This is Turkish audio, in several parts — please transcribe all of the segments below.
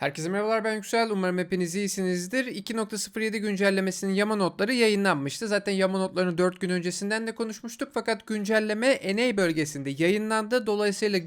Herkese merhabalar ben Yüksel. Umarım hepiniz iyisinizdir. 2.07 güncellemesinin yama notları yayınlanmıştı. Zaten yama notlarını 4 gün öncesinden de konuşmuştuk. Fakat güncelleme NA bölgesinde yayınlandı. Dolayısıyla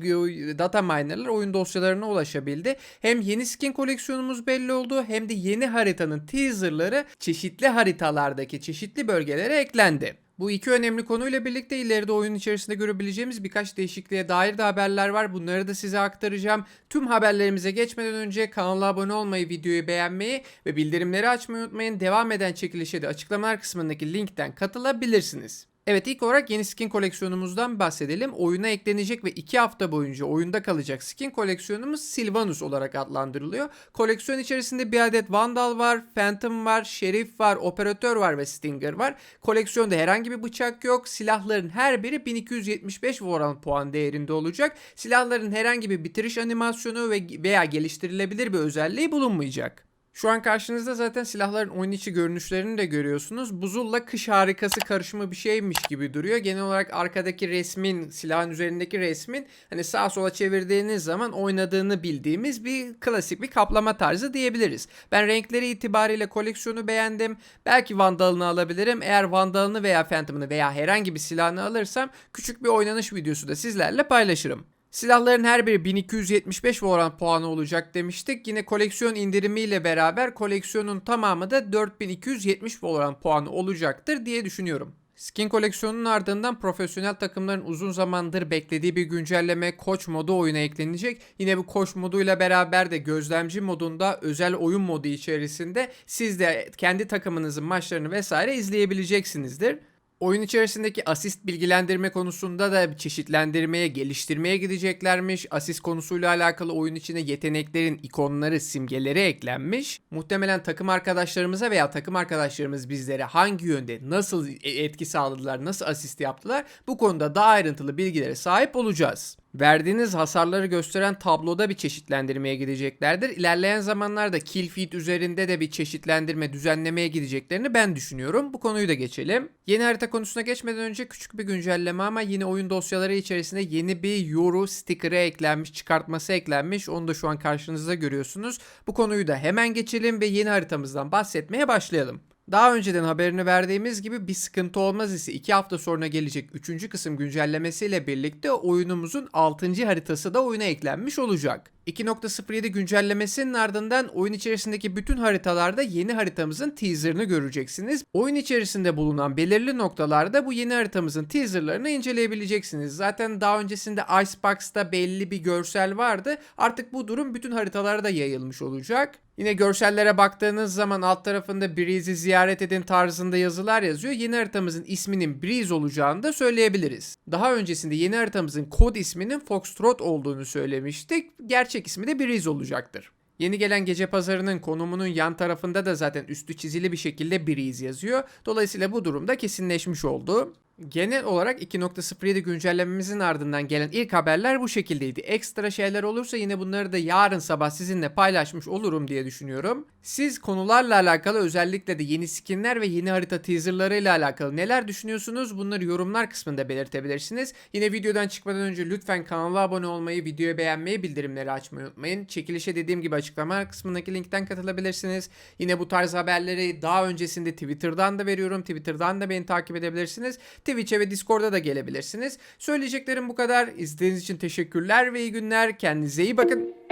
data minerlar oyun dosyalarına ulaşabildi. Hem yeni skin koleksiyonumuz belli oldu hem de yeni haritanın teaserları çeşitli haritalardaki çeşitli bölgelere eklendi. Bu iki önemli konuyla birlikte ileride oyun içerisinde görebileceğimiz birkaç değişikliğe dair de haberler var. Bunları da size aktaracağım. Tüm haberlerimize geçmeden önce kanala abone olmayı, videoyu beğenmeyi ve bildirimleri açmayı unutmayın. Devam eden çekilişe de açıklamalar kısmındaki linkten katılabilirsiniz. Evet ilk olarak yeni skin koleksiyonumuzdan bahsedelim. Oyuna eklenecek ve 2 hafta boyunca oyunda kalacak skin koleksiyonumuz Sylvanus olarak adlandırılıyor. Koleksiyon içerisinde bir adet Vandal var, Phantom var, Şerif var, Operatör var ve Stinger var. Koleksiyonda herhangi bir bıçak yok. Silahların her biri 1275 Warren puan değerinde olacak. Silahların herhangi bir bitiriş animasyonu ve veya geliştirilebilir bir özelliği bulunmayacak. Şu an karşınızda zaten silahların oyun içi görünüşlerini de görüyorsunuz. Buzulla kış harikası karışımı bir şeymiş gibi duruyor. Genel olarak arkadaki resmin, silahın üzerindeki resmin hani sağa sola çevirdiğiniz zaman oynadığını bildiğimiz bir klasik bir kaplama tarzı diyebiliriz. Ben renkleri itibariyle koleksiyonu beğendim. Belki Vandal'ını alabilirim. Eğer Vandal'ını veya Phantom'ını veya herhangi bir silahını alırsam küçük bir oynanış videosu da sizlerle paylaşırım. Silahların her biri 1275 Warren puanı olacak demiştik. Yine koleksiyon indirimiyle beraber koleksiyonun tamamı da 4270 Warren puanı olacaktır diye düşünüyorum. Skin koleksiyonunun ardından profesyonel takımların uzun zamandır beklediği bir güncelleme koç modu oyuna eklenecek. Yine bu koç moduyla beraber de gözlemci modunda özel oyun modu içerisinde siz de kendi takımınızın maçlarını vesaire izleyebileceksinizdir. Oyun içerisindeki asist bilgilendirme konusunda da çeşitlendirmeye, geliştirmeye gideceklermiş. Asist konusuyla alakalı oyun içine yeteneklerin ikonları, simgeleri eklenmiş. Muhtemelen takım arkadaşlarımıza veya takım arkadaşlarımız bizlere hangi yönde nasıl e- etki sağladılar, nasıl asist yaptılar bu konuda daha ayrıntılı bilgilere sahip olacağız. Verdiğiniz hasarları gösteren tabloda bir çeşitlendirmeye gideceklerdir. İlerleyen zamanlarda kill feed üzerinde de bir çeşitlendirme, düzenlemeye gideceklerini ben düşünüyorum. Bu konuyu da geçelim. Yeni harita konusuna geçmeden önce küçük bir güncelleme ama yine oyun dosyaları içerisinde yeni bir Euro sticker'ı eklenmiş, çıkartması eklenmiş. Onu da şu an karşınızda görüyorsunuz. Bu konuyu da hemen geçelim ve yeni haritamızdan bahsetmeye başlayalım. Daha önceden haberini verdiğimiz gibi bir sıkıntı olmaz ise 2 hafta sonra gelecek 3. kısım güncellemesiyle birlikte oyunumuzun 6. haritası da oyuna eklenmiş olacak. 2.07 güncellemesinin ardından oyun içerisindeki bütün haritalarda yeni haritamızın teaserını göreceksiniz. Oyun içerisinde bulunan belirli noktalarda bu yeni haritamızın teaserlarını inceleyebileceksiniz. Zaten daha öncesinde Icebox'ta belli bir görsel vardı. Artık bu durum bütün haritalara da yayılmış olacak. Yine görsellere baktığınız zaman alt tarafında Breeze'i ziyaret edin tarzında yazılar yazıyor. Yeni haritamızın isminin Breeze olacağını da söyleyebiliriz. Daha öncesinde yeni haritamızın kod isminin Foxtrot olduğunu söylemiştik. Gerçek ismi de Breeze olacaktır. Yeni gelen gece pazarının konumunun yan tarafında da zaten üstü çizili bir şekilde Breeze yazıyor. Dolayısıyla bu durumda kesinleşmiş oldu. Genel olarak 2.07 güncellememizin ardından gelen ilk haberler bu şekildeydi. Ekstra şeyler olursa yine bunları da yarın sabah sizinle paylaşmış olurum diye düşünüyorum. Siz konularla alakalı özellikle de yeni skinler ve yeni harita teaserlarıyla alakalı neler düşünüyorsunuz? Bunları yorumlar kısmında belirtebilirsiniz. Yine videodan çıkmadan önce lütfen kanala abone olmayı, videoyu beğenmeyi, bildirimleri açmayı unutmayın. Çekilişe dediğim gibi açıklama kısmındaki linkten katılabilirsiniz. Yine bu tarz haberleri daha öncesinde Twitter'dan da veriyorum. Twitter'dan da beni takip edebilirsiniz. Twitch'e ve Discord'a da gelebilirsiniz. Söyleyeceklerim bu kadar. İzlediğiniz için teşekkürler ve iyi günler. Kendinize iyi bakın.